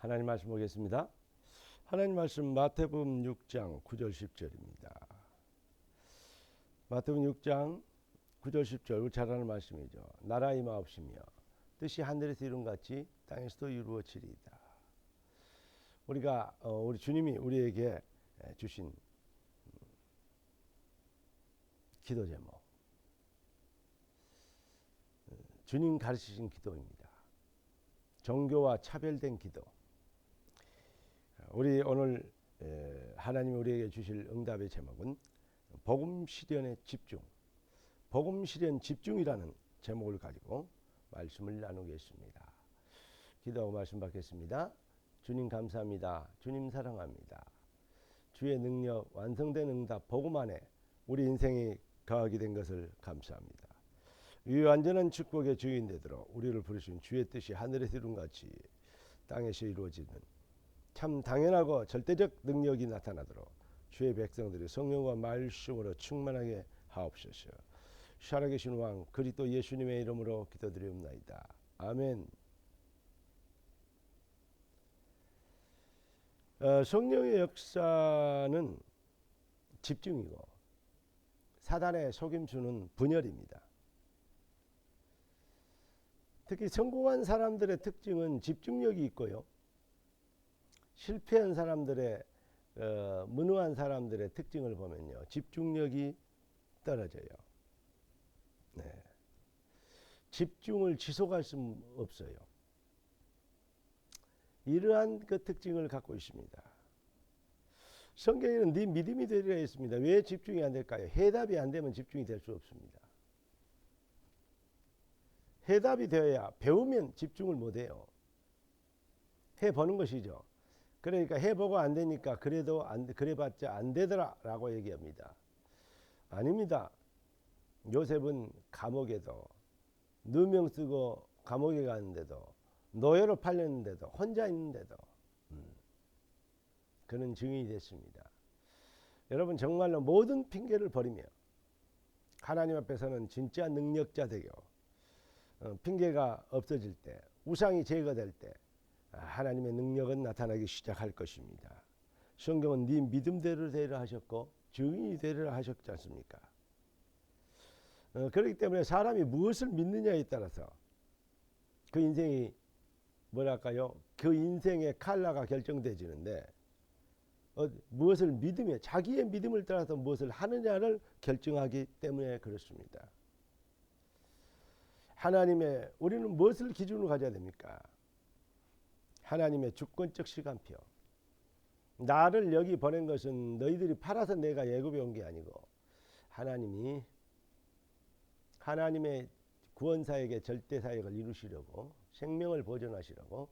하나님 말씀 보겠습니다. 하나님 말씀 마태복음 6장 9절 10절입니다. 마태복음 6장 9절 10절 잘 아는 말씀이죠. 나라 임하옵시며 뜻이 하늘에서 이룬 같이 땅에서도 이루어지리이다. 우리가 어, 우리 주님이 우리에게 주신 음, 기도 제목 어, 주님 가르치신 기도입니다. 종교와 차별된 기도. 우리 오늘 하나님이 우리에게 주실 응답의 제목은 복음 실현의 집중. 복음 실현 집중이라는 제목을 가지고 말씀을 나누겠습니다. 기도하고 말씀 받겠습니다. 주님 감사합니다. 주님 사랑합니다. 주의 능력 완성된 응답 복음 안에 우리 인생이 거하게 된 것을 감사합니다. 이 완전한 축복의 주인 되도록 우리를 부르신 주의 뜻이 하늘에서 이룬 같이 땅에서 이루어지는 참 당연하고 절대적 능력이 나타나도록 주의 백성들이 성령과 말씀으로 충만하게 하옵소서. 살아계신 왕 그리스도 예수님의 이름으로 기도드리옵나이다. 아멘. 어, 성령의 역사는 집중이고 사단의 속임수는 분열입니다. 특히 성공한 사람들의 특징은 집중력이 있고요. 실패한 사람들의 어, 무능한 사람들의 특징을 보면요. 집중력이 떨어져요. 네. 집중을 지속할 수 없어요. 이러한 그 특징을 갖고 있습니다. 성경에는 네 믿음이 되리라 했습니다. 왜 집중이 안 될까요? 해답이 안 되면 집중이 될 수 없습니다. 해답이 되어야 배우면 집중을 못 해요. 해 보는 것이죠. 그러니까 해 보고 안 되니까 그래도 안 그래 봤자 안 되더라라고 얘기합니다. 아닙니다. 요셉은 감옥에도 누명 쓰고 감옥에 갔는데도 노예로 팔렸는데도 혼자 있는데도 음, 그는 증인이 됐습니다. 여러분 정말로 모든 핑계를 버리며 하나님 앞에서는 진짜 능력자 되고 어, 핑계가 없어질 때 우상이 제거될 때 하나님의 능력은 나타나기 시작할 것입니다. 성경은 네 믿음대로 되라 하셨고 증인이 되라 하셨지 않습니까? 어, 그렇기 때문에 사람이 무엇을 믿느냐에 따라서 그 인생이 뭐랄까요? 그 인생의 칼라가 결정되지는데 어, 무엇을 믿으며 자기의 믿음을 따라서 무엇을 하느냐를 결정하기 때문에 그렇습니다. 하나님의 우리는 무엇을 기준으로 가져야 됩니까? 하나님의 주권적 시간표. 나를 여기 보낸 것은 너희들이 팔아서 내가 예급에 온 게 아니고 하나님이 하나님의 구원사에게 절대 사역을 이루시려고 생명을 보존하시려고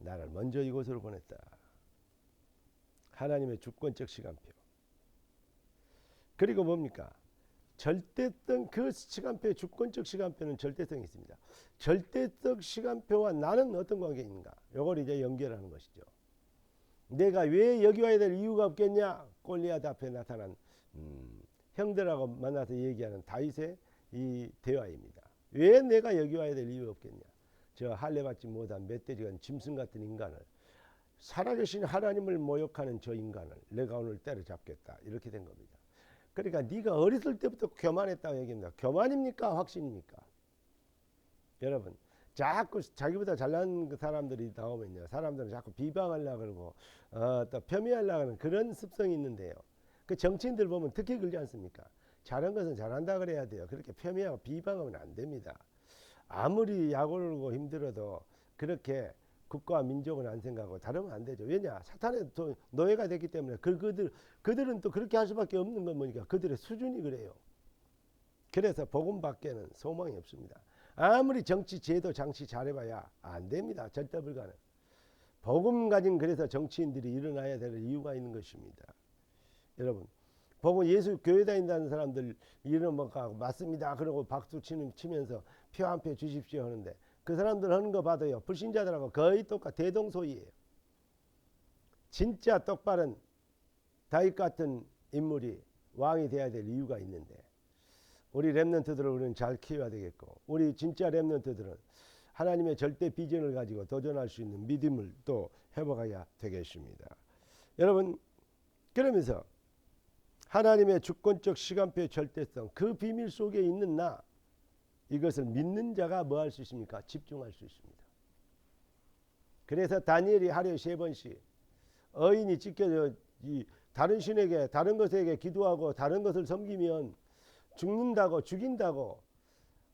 나를 먼저 이곳으로 보냈다. 하나님의 주권적 시간표. 그리고 뭡니까? 절대성 그 시간표의 주권적 시간표는 절대성이 있습니다. 절대적 시간표와 나는 어떤 관계인가? 요걸 이제 연결하는 것이죠. 내가 왜 여기 와야 될 이유가 없겠냐? 골리앗 앞에 나타난 음, 형들하고 만나서 얘기하는 다윗의 이 대화입니다. 왜 내가 여기 와야 될 이유 없겠냐? 저 할례받지 못한 멧돼지간 짐승 같은 인간을 살아계신 하나님을 모욕하는 저 인간을 내가 오늘 때려잡겠다 이렇게 된 겁니다. 그러니까 네가 어렸을 때부터 교만했다고 얘기합니다. 교만입니까? 확신입니까? 여러분 자꾸 자기보다 잘난 그 사람들이 나오면요. 사람들은 자꾸 비방하려고 그러고 어, 또 폄훼하려고 하는 그런 습성이 있는데요. 그 정치인들 보면 특히 그러지 않습니까? 잘한 것은 잘한다 그래야 돼요. 그렇게 폄훼하고 비방하면 안 됩니다. 아무리 약올고 힘들어도 그렇게 국가와 민족은 안 생각하고 다르면 안 되죠. 왜냐? 사탄의 노예가 됐기 때문에 그, 그들, 그들은 또 그렇게 할 수밖에 없는 건 뭐니까 그들의 수준이 그래요. 그래서 복음 밖에는 소망이 없습니다. 아무리 정치, 제도, 장치 잘해봐야 안 됩니다. 절대 불가능. 복음 가진 그래서 정치인들이 일어나야 될 이유가 있는 것입니다. 여러분, 복음 예수 교회 다닌다는 사람들 일어나고 맞습니다. 그러고 박수 치는 치면서 표 한 표 주십시오 하는데 그 사람들 하는 거 봐도요. 불신자들하고 거의 똑같 대동소이예요. 진짜 똑바른 다윗 같은 인물이 왕이 돼야 될 이유가 있는데 우리 랩런트들을 우리는 잘 키워야 되겠고 우리 진짜 랩런트들은 하나님의 절대 비전을 가지고 도전할 수 있는 믿음을 또 회복해야 되겠습니다. 여러분 그러면서 하나님의 주권적 시간표의 절대성 그 비밀 속에 있는 나 이것을 믿는 자가 뭐 할 수 있습니까? 집중할 수 있습니다. 그래서 다니엘이 하루에 세 번씩 어인이 찢겨져 이 다른 신에게 다른 것에게 기도하고 다른 것을 섬기면 죽는다고 죽인다고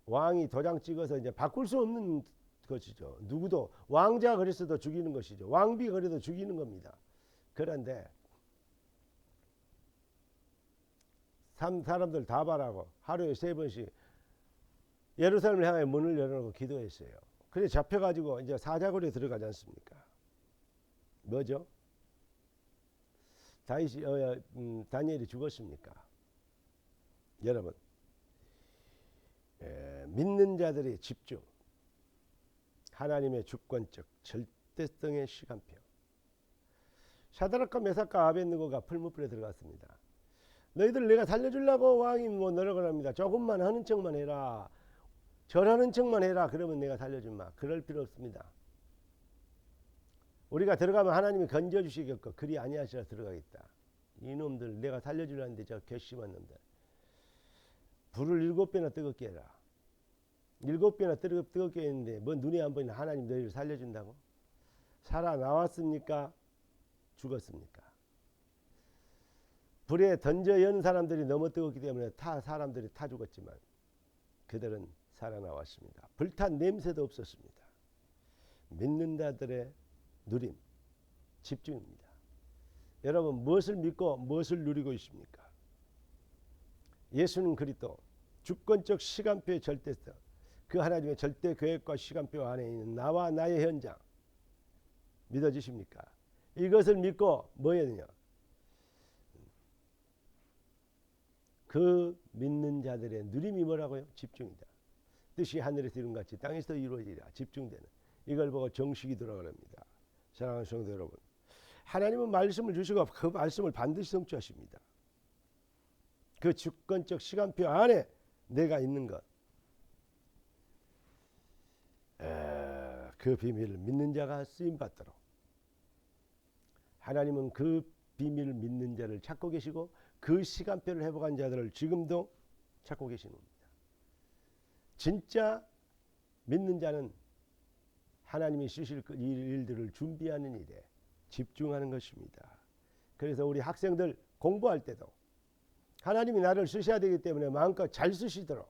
왕이 도장 찍어서 이제 바꿀 수 없는 것이죠. 누구도 왕자 그리스도 죽이는 것이죠. 왕비 그래도 죽이는 겁니다. 그런데 삼 사람들 다 바라고 하루에 세 번씩 예루살렘을 향해 문을 열어놓고 기도했어요. 그래 잡혀가지고 이제 사자굴에 들어가지 않습니까? 뭐죠? 다윗이 어, 음, 다니엘이 죽었습니까? 여러분 에, 믿는 자들의 집중 하나님의 주권적 절대성의 시간표 샤드락과 메삭과 아벤느고가 풀무불에 들어갔습니다. 너희들 내가 살려주려고 왕이 뭐 노력을 니다 조금만 하는 척만 해라. 절하는 척만 해라. 그러면 내가 살려준마. 그럴 필요 없습니다. 우리가 들어가면 하나님이 건져주시겠고 그리 아니하시라 들어가겠다. 이놈들 내가 살려주려는데 저 괘씸한 놈들. 불을 일곱 배나 뜨겁게 해라. 일곱 배나 뜨겁, 뜨겁게 했는데 뭐 눈에 안 보이는 하나님 너희를 살려준다고? 살아나왔습니까? 죽었습니까? 불에 던져 연 사람들이 너무 뜨겁기 때문에 타 사람들이 타 죽었지만 그들은 살아나왔습니다. 불탄 냄새도 없었습니다. 믿는 자들의 누림, 집중입니다. 여러분 무엇을 믿고 무엇을 누리고 있습니까? 예수는 그리스도 주권적 시간표의 절대성 그 하나님의 절대 계획과 시간표 안에 있는 나와 나의 현장 믿어지십니까? 이것을 믿고 뭐 해야 되냐? 그 믿는 자들의 누림이 뭐라고요? 집중이다. 뜻이 하늘에서 이룬 같이 땅에서 이루어지라. 집중되는. 이걸 보고 정식이 들어갑니다. 사랑하는 성도 여러분. 하나님은 말씀을 주시고 그 말씀을 반드시 성취하십니다. 그 주권적 시간표 안에 내가 있는 것. 에, 그 비밀을 믿는 자가 쓰임 받도록 하나님은 그 비밀을 믿는 자를 찾고 계시고 그 시간표를 회복한 자들을 지금도 찾고 계시는. 진짜 믿는 자는 하나님이 쓰실 그 일들을 준비하는 일에 집중하는 것입니다. 그래서 우리 학생들 공부할 때도 하나님이 나를 쓰셔야 되기 때문에 마음껏 잘 쓰시도록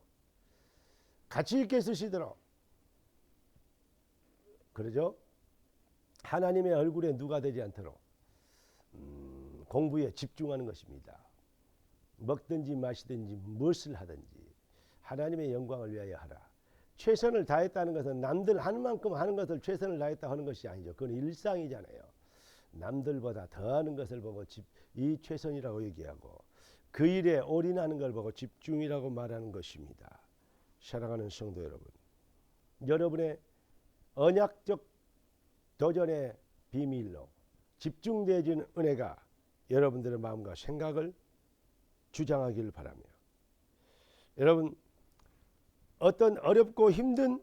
가치 있게 쓰시도록 그러죠? 하나님의 얼굴에 누가 되지 않도록 음, 공부에 집중하는 것입니다. 먹든지 마시든지 무엇을 하든지 하나님의 영광을 위하여 하라. 최선을 다했다는 것은 남들 하는 만큼 하는 것을 최선을 다했다 하는 것이 아니죠. 그건 일상이잖아요. 남들보다 더하는 것을 보고 집, 이 최선이라고 얘기하고 그 일에 올인하는 걸 보고 집중이라고 말하는 것입니다. 사랑하는 성도 여러분, 여러분의 언약적 도전의 비밀로 집중되어진 은혜가 여러분들의 마음과 생각을 주장하기를 바라며 여러분 어떤 어렵고 힘든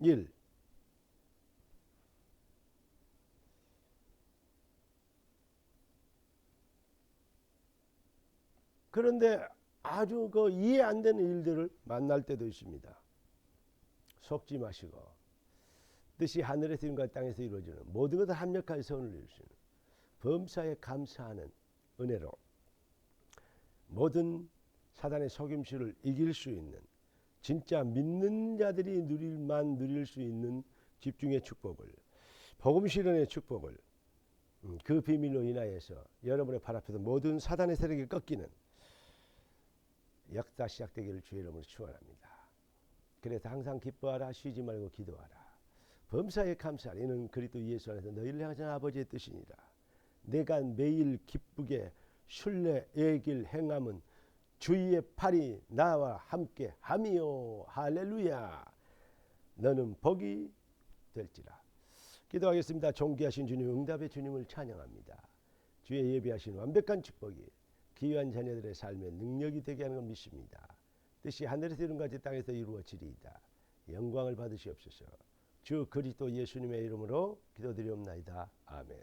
일 그런데 아주 그 이해 안 되는 일들을 만날 때도 있습니다. 속지 마시고 뜻이 하늘에서 이룬 땅에서 이루어지는 모든 것을 합력하여 선을 이루시는 범사에 감사하는 은혜로 모든 사단의 속임수를 이길 수 있는 진짜 믿는 자들이 누릴만 누릴 수 있는 집중의 축복을 복음 실현의 축복을 음, 그 비밀로 인하여서 여러분의 발 앞에서 모든 사단의 세력이 꺾이는 역사 시작되기를 주의 이름으로 축원합니다. 그래서 항상 기뻐하라 쉬지 말고 기도하라. 범사에 감사하라. 이는 그리스도 예수 안에서 너희를 향하신 아버지의 뜻이니라. 내가 매일 기쁘게 순례의 길 행함은 주의 팔이 나와 함께 함이요. 할렐루야. 너는 복이 될지라. 기도하겠습니다. 존귀하신 주님 응답의 주님을 찬양합니다. 주의 예비하신 완벽한 축복이 귀한 자녀들의 삶에 능력이 되게 하는 걸 믿습니다. 뜻이 하늘에서 이룬 같이 땅에서 이루어지리이다. 영광을 받으시옵소서. 주 그리스도 예수님의 이름으로 기도드리옵나이다. 아멘.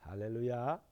할렐루야.